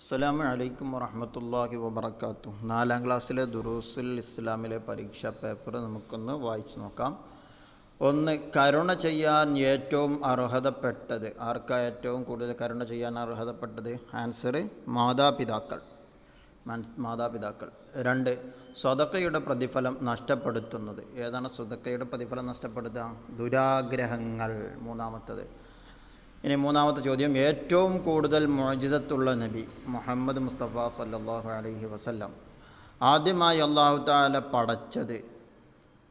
അസ്സലാമു അലൈക്കും വറഹമത്തല്ലാഹി വബർക്കാത്തു നാലാം ക്ലാസ്സിലെ ദുറൂസുൽ ഇസ്ലാമിലെ പരീക്ഷാ പേപ്പർ നമുക്കൊന്ന് വായിച്ചു നോക്കാം. ഒന്ന് കരുണ ചെയ്യാൻ ഏറ്റവും അർഹതപ്പെട്ടത്. ആർക്കാ ഏറ്റവും കൂടുതൽ കരുണ ചെയ്യാൻ അർഹതപ്പെട്ടത്? ആൻസർ മാതാപിതാക്കൾ. മാതാപിതാക്കൾ. രണ്ട് സ്വതക്കയുടെ പ്രതിഫലം നഷ്ടപ്പെടുത്തുന്നത്. ഏതാണ് സ്വതക്കയുടെ പ്രതിഫലം നഷ്ടപ്പെടുത്തുക? ദുരാഗ്രഹങ്ങൾ. മൂന്നാമത്തത് ഇനി മൂന്നാമത്തെ ചോദ്യം. ഏറ്റവും കൂടുതൽ മോജിതത്തുള്ള നബി മുഹമ്മദ് മുസ്തഫ സല്ലാഹു അലൈഹി വസല്ലം ആദ്യമായി അള്ളാഹു താല പടച്ചത്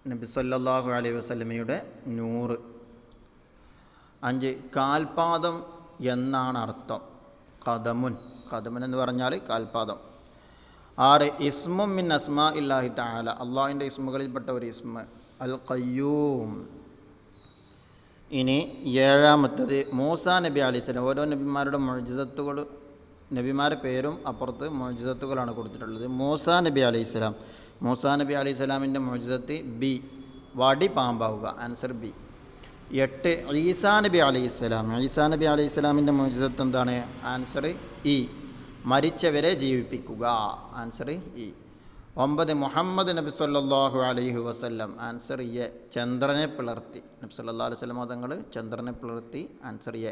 നബി സല്ലാഹു അലൈഹി വസല്ലമയുടെ നൂറ്. അഞ്ച് കാൽപാദം എന്നാണ് അർത്ഥം. കദമുൻ കദമുൻ എന്ന് പറഞ്ഞാൽ കാൽപാദം. ആറ് ഇസ്മും മിൻ അസ്മാ ഇല്ലാഹി താല അള്ളാഹിന്റെ ഇസ്മുകളിൽപ്പെട്ട ഒരു ഇസ്മ അൽ ഖയ്യൂം. ഇനി ഏഴാമത്തത് മൂസ നബി അലൈഹിസ്ലാം ഓരോ നബിമാരുടെ മൊഴിജത്തുകൾ നബിമാരുടെ പേരും അപ്പുറത്ത് മൊഴിജത്തുകളാണ് കൊടുത്തിട്ടുള്ളത്. മൂസ നബി അലൈഹിസ്ലാം മൂസ നബി അലൈഹിസ്ലാമിന്റെ മൊഴിജത്ത് ബി വടി പാമ്പാവുക. Answer B. എട്ട് ഈസാ നബി അലൈഹിസ്ലാം ഈസാ നബി അലൈഹിസ്ലാമിന്റെ മൊഴിജത്ത് എന്താണ്? Answer E. മരിച്ചവരെ ജീവിപ്പിക്കുക. Answer E. ഒമ്പത് മുഹമ്മദ് നബി സല്ലാഹു അലൈഹി വസ്ല്ലം ആൻസർ എ ചന്ദ്രനെ പിളർത്തി. നബി സല്ലാ അലൈഹി സ്വലം തങ്ങൾ ചന്ദ്രനെ പിളർത്തി ആൻസർ എ.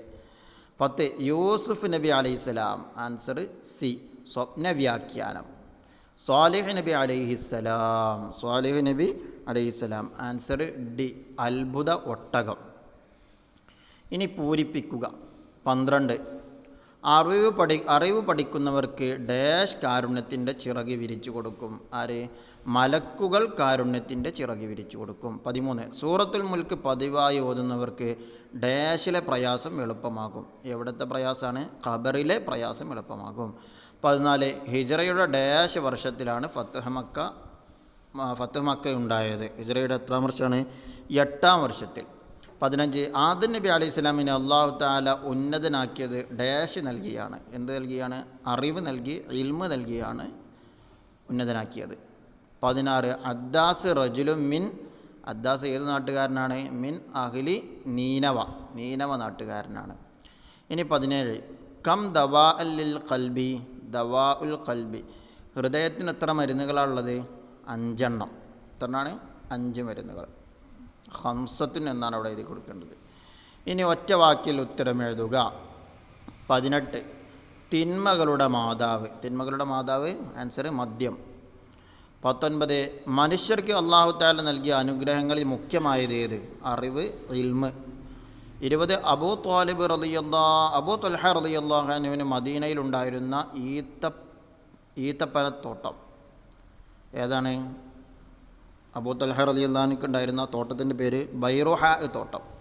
പത്ത് യൂസുഫ് നബി അലൈഹി സ്വലാം ആൻസർ സി സ്വപ്ന വ്യാഖ്യാനം. സ്വാലിഹ് നബി അലൈഹിസ്സലാം സ്വാലിഹ് നബി അലൈഹിസ്സലാം ആൻസർ ഡി അത്ഭുത ഒട്ടകം. ഇനി പൂരിപ്പിക്കുക. പന്ത്രണ്ട് അറിവ് പഠി അറിവ് പഠിക്കുന്നവർക്ക് ഡാഷ് കാരുണ്യത്തിന്റെ ചിറകി വിരിച്ചു കൊടുക്കും. ആര്? മലക്കുകൾ കാരുണ്യത്തിന്റെ ചിറകി വിരിച്ചു കൊടുക്കും. പതിമൂന്ന്. സൂറത്തുൽ മുൽക്ക് പതിവായി ഓതുന്നവർക്ക് ഡാഷിലെ പ്രയാസം എളുപ്പമാകും. എവിടുത്തെ പ്രയാസമാണ് ഖബറിലെ പ്രയാസം എളുപ്പമാകും. പതിനാല്. ഹിജറയുടെ ഡാഷ് വർഷത്തിലാണ് ഫത്തുഹമക്ക മക്ക മക്ക ഉണ്ടായത്. ഹിജറയുടെ എത്രാം വർഷമാണ് എട്ടാം വർഷത്തിൽ. പതിനഞ്ച് ആദൻ നബി അലൈഹി സ്വലാമിനെ അള്ളാഹു താല ഉന്നതനാക്കിയത് ഡാഷ് നൽകിയാണ്. എന്ത് നൽകിയാണ്? അറിവ് നൽകി ഇൽമ് നൽകിയാണ് ഉന്നതനാക്കിയത്. പതിനാറ് അദ്ദാസ് റജുലും മിൻ അദ്ദാസ് ഏത് നാട്ടുകാരനാണ്? മിൻ അഹ്ലി നീനവ നീനവ നാട്ടുകാരനാണ്. ഇനി പതിനേഴ് കം ദവാ അല്ലിൽ കൽബി ദവാ ഉൽ കൽബി ഹൃദയത്തിന് എത്ര മരുന്നുകളാണുള്ളത് അഞ്ചെണ്ണം. എത്രണ്ണാണ്? അഞ്ച് മരുന്നുകൾ. ഹംസത്തിന് എന്നാണ് അവിടെ എഴുതി കൊടുക്കേണ്ടത്. ഇനി ഒറ്റ വാക്കിൽ ഉത്തരം എഴുതുക. പതിനെട്ട്. തിന്മകളുടെ മാതാവ്. തിന്മകളുടെ മാതാവ് ആൻസർ മദ്യം. പത്തൊൻപത്. മനുഷ്യർക്ക് അള്ളാഹു താല നൽകിയ അനുഗ്രഹങ്ങളിൽ മുഖ്യമായത് ഏത്? അറിവ് ഇൽമ്. ഇരുപത്. അബൂ ത്വാലിബ് റലിയല്ലാ അബൂ തൊൽഹ റലിയല്ലാഹാനുവിന് മദീനയിലുണ്ടായിരുന്ന ഈത്ത ഈത്തപ്പനത്തോട്ടം. ഏതാണ്? അബൂ തൽഹ അലി അള്ളഹാനിക്ക് ഉണ്ടായിരുന്ന തോട്ടത്തിന്റെ പേര് ബൈറുഹ തോട്ടം.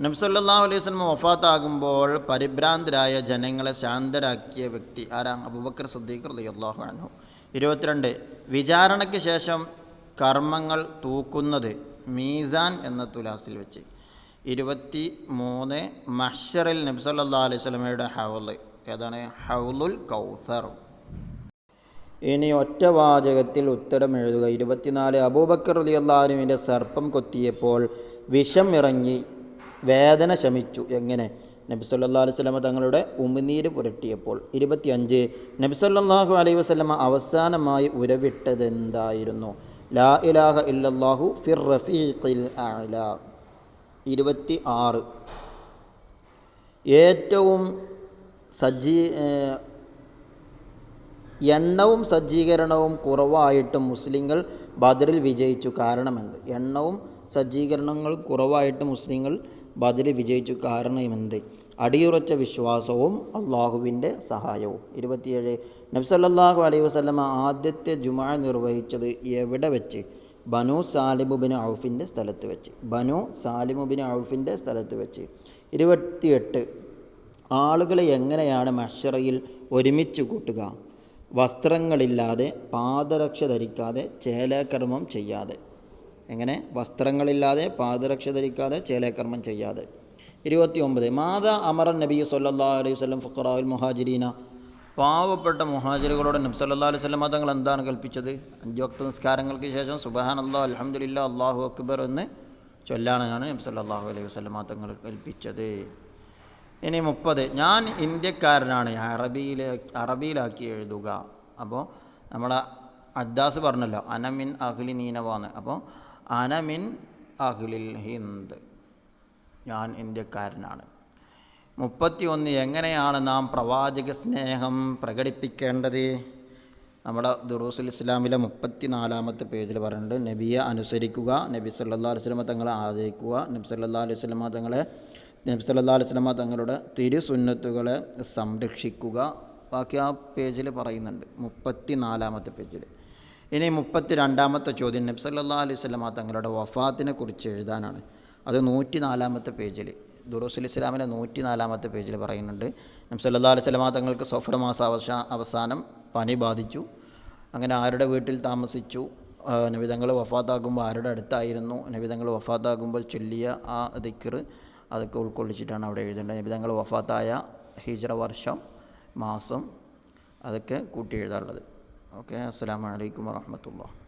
നബ്സല്ലാ അലൈഹി സ്വലം വഫാത്താകുമ്പോൾ പരിഭ്രാന്തരായ ജനങ്ങളെ ശാന്തരാക്കിയ വ്യക്തി ആരാണ്? അബൂബക്കർ സദ്ദീഖ് അലി അള്ളാഹു അനു ഇരുപത്തിരണ്ട് വിചാരണയ്ക്ക് ശേഷം കർമ്മങ്ങൾ തൂക്കുന്നത് മീസാൻ എന്ന തുലാസിൽ വെച്ച്. ഇരുപത്തി മൂന്ന് മഷറിൽ നബ്സല്ലാ അലൈഹി സ്വലമയുടെ ഹൗൽ. ഏതാണ്? ഹൗലുൽ കൗസർ. ഇനി ഒറ്റ വാചകത്തിൽ ഉത്തരം എഴുതുക. ഇരുപത്തിനാല് അബൂബക്കർ അലി അള്ളാഹുവിന്റെ സർപ്പം കൊത്തിയപ്പോൾ വിഷം ഇറങ്ങി വേദന ശമിച്ചു. എങ്ങനെ? നബി സല്ലാ അലൈഹി വസല്ലമ തങ്ങളുടെ ഉമിനീര് പുരട്ടിയപ്പോൾ. ഇരുപത്തിയഞ്ച് നബി സല്ലാഹു അലൈഹി വസ്ലമ അവസാനമായി ഉരവിട്ടത് എന്തായിരുന്നു ലാ ഇലാഹ ഇല്ലല്ലാഹു ഫിർ റഫീഖിൽ അല ഇരുപത്തി ആറ് ഏറ്റവും സജ്ജീ എണ്ണവും സജ്ജീകരണവും കുറവായിട്ടും മുസ്ലിങ്ങൾ ബദറിൽ വിജയിച്ചു. കാരണമെന്ത് എണ്ണവും സജ്ജീകരണങ്ങൾ കുറവായിട്ട് മുസ്ലിങ്ങൾ ബദറിൽ വിജയിച്ചു. കാരണമെന്ത് അടിയുറച്ച വിശ്വാസവും അള്ളാഹുവിന്റെ സഹായവും. ഇരുപത്തിയേഴ് നബ്സല്ലാഹു അലൈഹി വസ്ലമ ആദ്യത്തെ ജുമാ നിർവഹിച്ചത് എവിടെ വെച്ച്? ബനു സാലിമുബിൻ ഔഫിന്റെ സ്ഥലത്ത് വെച്ച്. ബനു സാലിമുബിൻ ഔഫിന്റെ സ്ഥലത്ത് വെച്ച്. ഇരുപത്തിയെട്ട് ആളുകളെ എങ്ങനെയാണ് മഷറയിൽ ഒരുമിച്ച് കൂട്ടുക? വസ്ത്രങ്ങളില്ലാതെ പാദരക്ഷ ധരിക്കാതെ ചേലാകർമ്മം ചെയ്യാതെ. എങ്ങനെ? വസ്ത്രങ്ങളില്ലാതെ പാദരക്ഷ ധരിക്കാതെ ചേലാകർമ്മം ചെയ്യാതെ. ഇരുപത്തി ഒമ്പത് മാതാ അമറൻ നബി സല്ലാ അലൈഹി വല്ലം ഫുഖറാവുൽ മുഹാജിരീന. പാവപ്പെട്ട മുഹാജിറുകളോട് നബി സല്ലാ അലൈഹി സ്വലം തങ്ങൾ എന്താണ് കൽപ്പിച്ചത്? അഞ്ച് വക്ത നിസ്കാരങ്ങൾക്ക് ശേഷം സുബഹാൻ അള്ളാഹ് അലഹമുല്ല അള്ളാഹു അക്ബർ എന്ന് ചൊല്ലാനാണ് നബി സല്ലാഹു അലൈഹി വസല്ലമ തങ്ങൾ കൽപ്പിച്ചത്. ഇനി മുപ്പത്. ഞാൻ ഇന്ത്യക്കാരനാണ്. അറബിയിൽ അറബിയിലാക്കി എഴുതുക. അപ്പോൾ നമ്മൾ അദ്ദാസ് പറഞ്ഞല്ലോ അനമിൻ അഖിലി നീനവാന്ന്. അപ്പോൾ അനമിൻ അഖിലിൽ ഹിന്ദ്. ഞാൻ ഇന്ത്യക്കാരനാണ്. മുപ്പത്തി ഒന്ന് എങ്ങനെയാണ് നാം പ്രവാചക സ്നേഹം പ്രകടിപ്പിക്കേണ്ടത്? നമ്മുടെ ദുറൂസുൽ ഇസ്ലാമിലെ മുപ്പത്തി നാലാമത്തെ പേജിൽ പറയുന്നുണ്ട് നബിയെ അനുസരിക്കുക നബി സല്ലാ അലൈഹി സ്വലമ തങ്ങളെ ആദരിക്കുക നബി സല്ലാ അലൈഹി സ്വലമ തങ്ങളെ നബി സല്ലാ അലൈഹി വസല്ലമ തങ്ങളുടെ തിരുസുന്നത്തുകളെ സംരക്ഷിക്കുക. ബാക്കി ആ പേജിൽ പറയുന്നുണ്ട് മുപ്പത്തി നാലാമത്തെ പേജിൽ. ഇനി മുപ്പത്തി രണ്ടാമത്തെ ചോദ്യം നബി സല്ലാ അലൈഹി സ്വലമ തങ്ങളുടെ വഫാത്തിനെ കുറിച്ച് എഴുതാനാണ്. അത് നൂറ്റി നാലാമത്തെ പേജിൽ ദുറൂസുൽ ഇസ്ലാമിലെ നൂറ്റി നാലാമത്തെ പേജിൽ പറയുന്നുണ്ട്. നബി സല്ലാ അലൈഹി സ്വലമ തങ്ങൾക്ക് സഫർ മാസ അവസാ അവസാനം പനി ബാധിച്ചു. അങ്ങനെ ആരുടെ വീട്ടിൽ താമസിച്ചു? നബി നബിതങ്ങൾ വഫാത്താകുമ്പോൾ ആരുടെ അടുത്തായിരുന്നു? നബി നബിതങ്ങൾ വഫാത്താകുമ്പോൾ ചൊല്ലിയ ആ ദിക്കർ അതൊക്കെ ഉൾക്കൊള്ളിച്ചിട്ടാണ് അവിടെ എഴുതേണ്ടത്. നബിതങ്ങൾ വഫാത്തായ ഹിജറ വർഷം മാസം അതൊക്കെ കൂട്ടി എഴുതാറുള്ളത്. ഓക്കെ അസ്സാം വലൈക്കും വാഹമത്തുള്ള